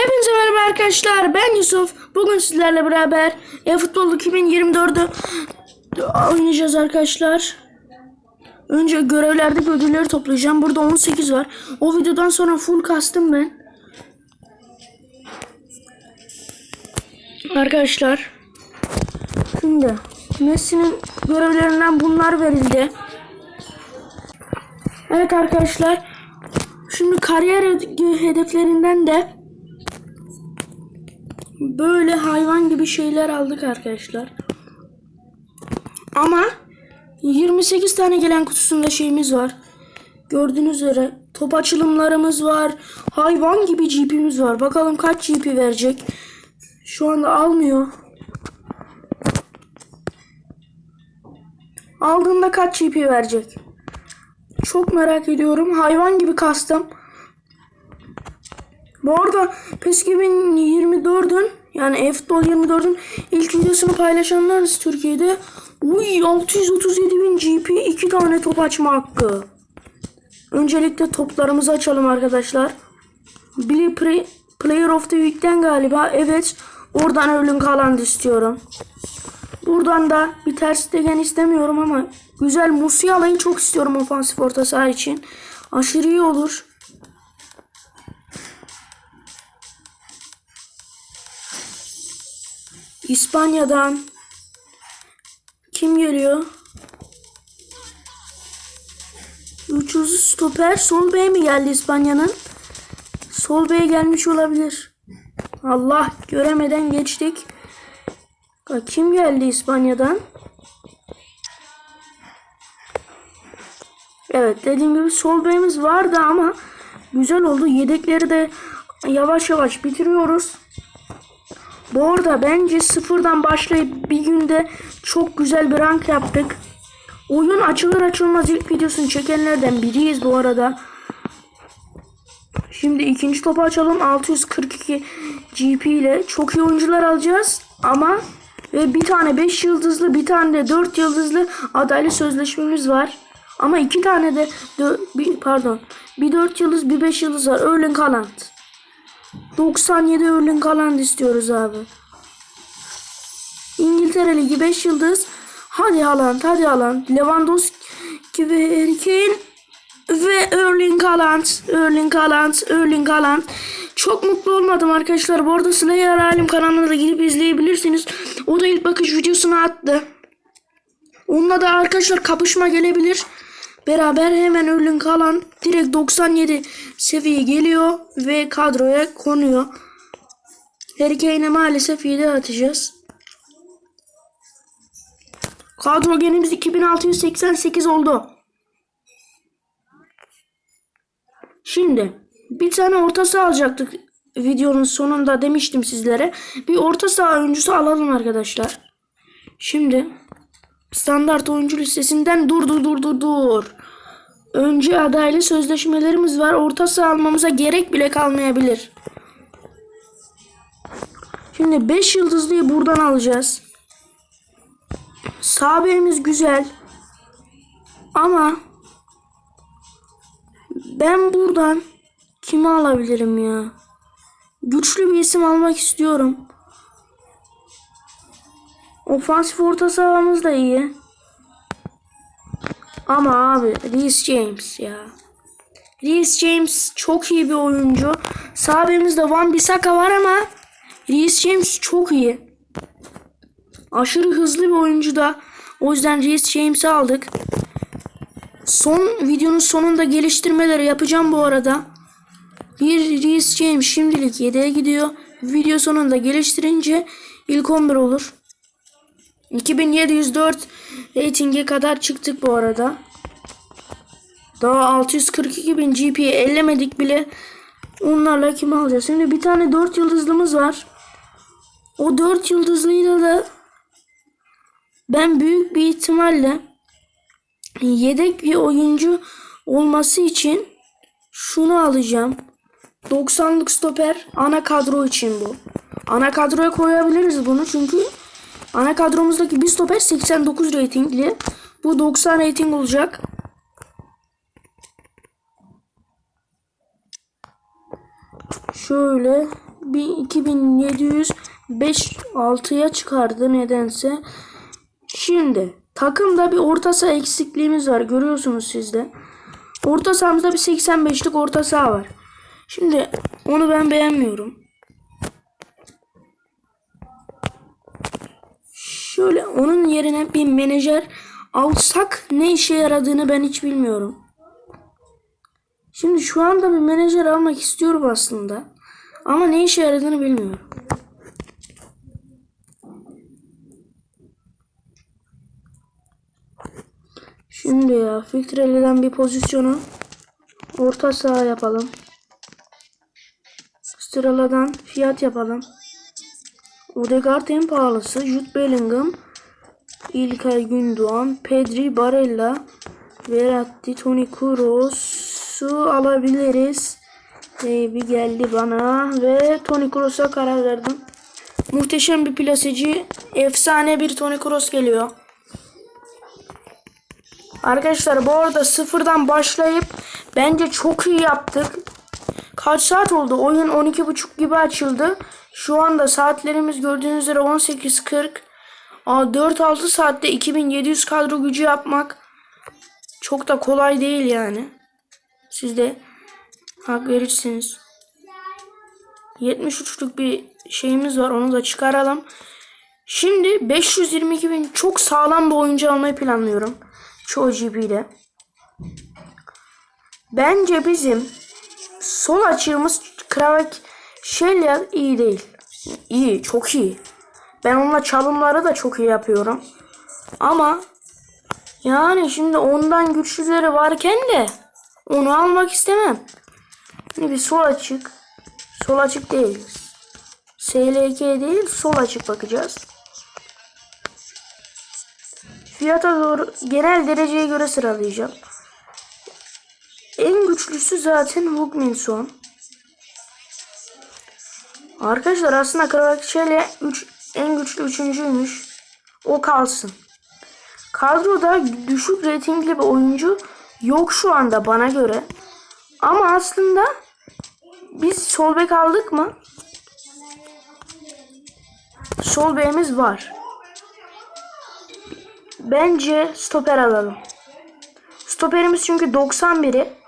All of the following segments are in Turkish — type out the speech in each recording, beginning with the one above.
Hepinize merhaba arkadaşlar. Ben Yusuf. Bugün sizlerle beraber eFootball 2024'ü oynayacağız arkadaşlar. Önce görevlerdeki ödülleri toplayacağım. Burada 18 var. O videodan sonra full kastım ben. Arkadaşlar. Şimdi Messi'nin görevlerinden bunlar verildi. Evet arkadaşlar. Şimdi kariyer hed- hedeflerinden de böyle hayvan gibi şeyler aldık arkadaşlar. Ama 28 tane gelen kutusunda şeyimiz var. Gördüğünüz üzere top açılımlarımız var. Hayvan gibi GP'miz var. Bakalım kaç GP verecek. Şu anda almıyor. Aldığında kaç GP verecek? Çok merak ediyorum. Hayvan gibi kastım. Bu arada PES 2024'ün yani eFootball 24'ün ilk videosunu paylaşanlarız Türkiye'de. Uy 637 bin GP 2 tane top açma hakkı. Öncelikle toplarımızı açalım arkadaşlar. Billy Pre- Player of the Week'ten galiba. Evet. Oradan Erling Haaland istiyorum. Buradan da bir ters degen istemiyorum ama güzel Musiala'yı çok istiyorum ofansif orta saha için. Aşırı iyi olur. İspanya'dan kim geliyor? 300 stoper sol bey mi geldi İspanya'nın? Sol bey gelmiş olabilir. Allah göremeden geçtik. Kim geldi İspanya'dan? Evet dediğim gibi sol beyimiz vardı ama güzel oldu. Yedekleri de yavaş yavaş bitiriyoruz. Bu arada bence sıfırdan başlayıp bir günde çok güzel bir rank yaptık. Oyun açılır açılmaz ilk videosunu çekenlerden biriyiz bu arada. Şimdi ikinci topu açalım. 642 GP ile çok iyi oyuncular alacağız. Ama ve bir tane 5 yıldızlı bir tane de 4 yıldızlı adaylı sözleşmemiz var. Ama iki tane de bir, pardon bir 4 yıldız bir 5 yıldız var. Erling Haaland. 97 Erling Haaland istiyoruz abi. İngiltere Ligi 5 yıldız. Hadi Haaland, hadi Haaland. Lewandowski ve Kane ve Erling Haaland, Erling Haaland, Erling Haaland. Çok mutlu olmadım arkadaşlar. Bu arada Slayer Alim kanalına da gidip izleyebilirsiniz. O da ilk bakış videosunu attı. Onunla da arkadaşlar kapışma gelebilir. Beraber hemen Erling Haaland direkt 97 seviye geliyor ve kadroya konuyor. Harry Kane'e maalesef 7 atacağız. Kadro genimiz 2688 oldu. Şimdi bir tane orta saha alacaktık videonun sonunda demiştim sizlere. Bir orta saha oyuncusu alalım arkadaşlar. Şimdi standart oyuncu listesinden dur dur dur dur dur. Önce adaylı sözleşmelerimiz var. Orta saha almamıza gerek bile kalmayabilir. Şimdi 5 yıldızlıyı buradan alacağız. Sağ bekimiz güzel. Ama ben buradan kimi alabilirim ya? Güçlü bir isim almak istiyorum. Ofansif orta sahamız da iyi. Ama abi Reece James ya. Reece James çok iyi bir oyuncu. Sağ bekimizde Van Bissaka var ama Reece James çok iyi. Aşırı hızlı bir oyuncu da. O yüzden Reece James'i aldık. Son videonun sonunda geliştirmeleri yapacağım bu arada. Bir Reece James şimdilik yedeğe gidiyor. Video sonunda geliştirince ilk 11 olur. 2704 ratinge kadar çıktık bu arada. Daha 642 bin GP'yi ellemedik bile. Onlarla kimi alacağız? Şimdi bir tane 4 yıldızlımız var. O 4 yıldızlıyla da ben büyük bir ihtimalle yedek bir oyuncu olması için şunu alacağım. 90'lık stoper ana kadro için bu. Ana kadroya koyabiliriz bunu çünkü ana kadromuzdaki bir stoper 89 ratingli. Bu 90 rating olacak. Şöyle bir 2700 5 6'ya çıkardı nedense. Şimdi takımda bir orta saha eksikliğimiz var. Görüyorsunuz siz de. Orta sahamızda bir 85'lik orta saha var. Şimdi onu ben beğenmiyorum. Şöyle onun yerine bir menajer alsak ne işe yaradığını ben hiç bilmiyorum. Şimdi şu anda bir menajer almak istiyorum aslında. Ama ne işe yaradığını bilmiyorum. Şimdi ya filtreliden bir pozisyonu orta saha yapalım. Sıraladan fiyat yapalım. Odegaard en pahalısı. Jude Bellingham, İlkay Gündoğan, Pedri, Barella, Verratti, Toni Kroos'u alabiliriz. Ee, bir geldi bana ve Toni Kroos'a karar verdim. Muhteşem bir plaseci, efsane bir Toni Kroos geliyor. Arkadaşlar bu arada sıfırdan başlayıp bence çok iyi yaptık. Kaç saat oldu? Oyun 12.30 gibi açıldı. Şu anda saatlerimiz gördüğünüz üzere 18.40. Aa, 4-6 saatte 2700 kadro gücü yapmak çok da kolay değil yani. Siz de hak verirsiniz. 73'lük bir şeyimiz var. Onu da çıkaralım. Şimdi 522 bin çok sağlam bir oyuncu almayı planlıyorum. Çoğu GP'de. Bence bizim sol açığımız Kravek Shelia iyi değil. İyi, çok iyi. Ben onunla çalımları da çok iyi yapıyorum. Ama yani şimdi ondan güçlüleri varken de onu almak istemem. Şimdi bir sol açık. Sol açık değil. SLK değil, sol açık bakacağız. Fiyata doğru genel dereceye göre sıralayacağım. En güçlüsü zaten Hugminson. Arkadaşlar aslında Kravakçeli 3 en güçlü üçüncüymüş. O kalsın. Kadroda düşük reytingli bir oyuncu yok şu anda bana göre. Ama aslında biz sol bek aldık mı? Sol bekimiz var. Bence stoper alalım. Stoperimiz çünkü 91'i.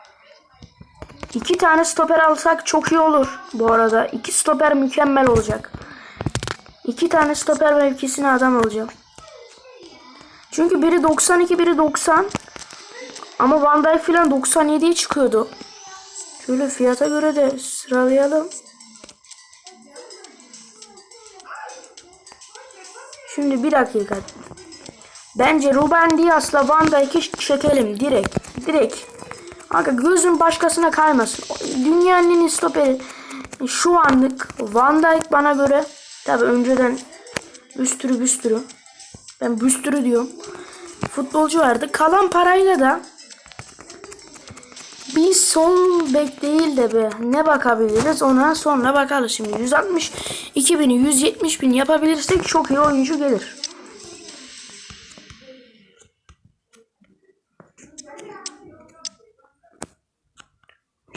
İki tane stoper alsak çok iyi olur bu arada. İki stoper mükemmel olacak. İki tane stoper mevkisine adam alacağım. Çünkü biri 92 biri 90. Ama Van Dijk filan 97'ye çıkıyordu. Şöyle fiyata göre de sıralayalım. Şimdi bir dakika. Bence Ruben Dias'la Van Dijk'i çekelim direkt. Direkt. Aga gözün başkasına kaymasın. Dünyanın en stoperi şu anlık Van Dijk bana göre tabi önceden büstürü büstürü ben büstürü diyorum futbolcu vardı. Kalan parayla da bir sol bek değil de be ne bakabiliriz ona sonra bakarız şimdi 160 2000'i 170 bin yapabilirsek çok iyi oyuncu gelir.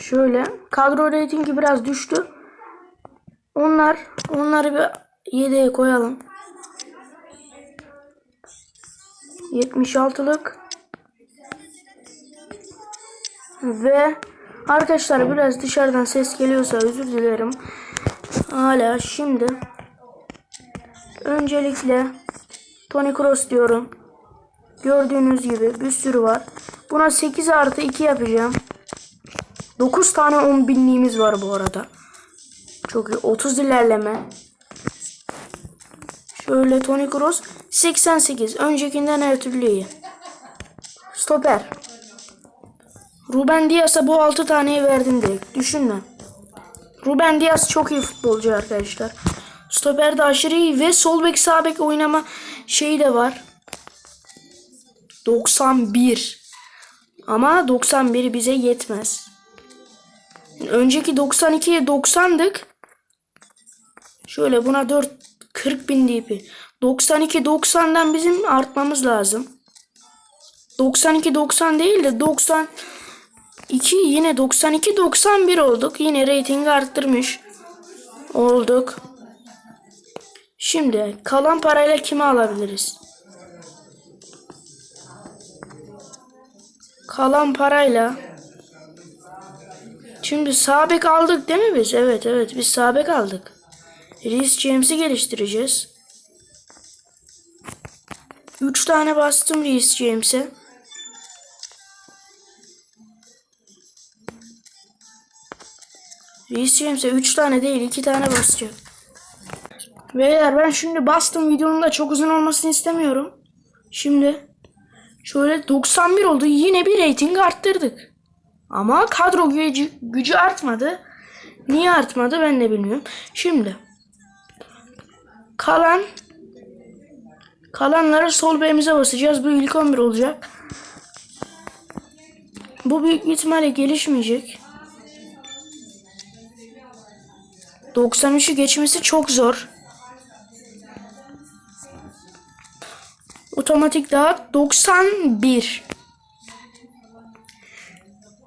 Şöyle kadro reytingi biraz düştü. Onlar onları bir yedeğe koyalım. 76'lık ve arkadaşlar biraz dışarıdan ses geliyorsa özür dilerim. Hala şimdi öncelikle Tony Cross diyorum. Gördüğünüz gibi bir sürü var. Buna 8 artı 2 yapacağım. 9 tane 10 binliğimiz var bu arada. Çok iyi. 30 ilerleme. Şöyle Tony Kroos 88. Öncekinden her türlü iyi. Stoper. Ruben Dias'a bu 6 taneyi verdim direkt. Düşünme. Ruben Dias çok iyi futbolcu arkadaşlar. Stoper de aşırı iyi ve sol bek sağ bek oynama şeyi de var. 91. Ama 91 bize yetmez. Önceki 92'ye 90'dık. Şöyle buna 4 40 bin DP. 92 90'dan bizim artmamız lazım. 92 90 değil de 92 yine 92 91 olduk. Yine reytingi arttırmış. Olduk. Şimdi kalan parayla kimi alabiliriz? Kalan parayla Şimdi sabek aldık değil mi biz? Evet evet biz sabek aldık. Reis James'i geliştireceğiz. 3 tane bastım Reis James'e. Reis James'e 3 tane değil 2 tane basacak. Beyler ben şimdi bastım videonun da çok uzun olmasını istemiyorum. Şimdi şöyle 91 oldu. Yine bir reyting arttırdık. Ama kadro gücü, gücü artmadı. Niye artmadı ben de bilmiyorum. Şimdi kalan kalanları sol beyimize basacağız. Bu ilk 11 olacak. Bu büyük ihtimalle gelişmeyecek. 93'ü geçmesi çok zor. Otomatik daha 91.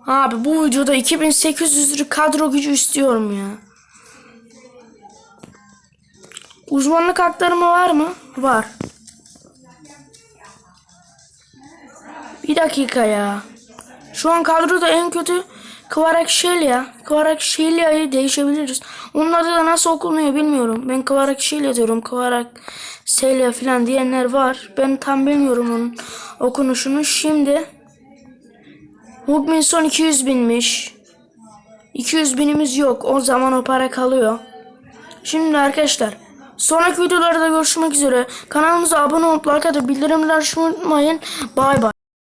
Abi bu videoda 2800 kadro gücü istiyorum ya. Uzmanlık haklarım var mı? Var. Bir dakika ya. Şu an kadroda en kötü Kvarakşelya. Kvarakşelya'yı değişebiliriz. Onun adı da nasıl okunuyor bilmiyorum. Ben Kvarakşelya diyorum. Kvarakselya falan diyenler var. Ben tam bilmiyorum onun okunuşunu. Şimdi Hugminson 200 binmiş. 200 binimiz yok. O zaman o para kalıyor. Şimdi arkadaşlar sonraki videolarda görüşmek üzere. Kanalımıza abone olup like atıp bildirimleri açmayı unutmayın. Bay bay.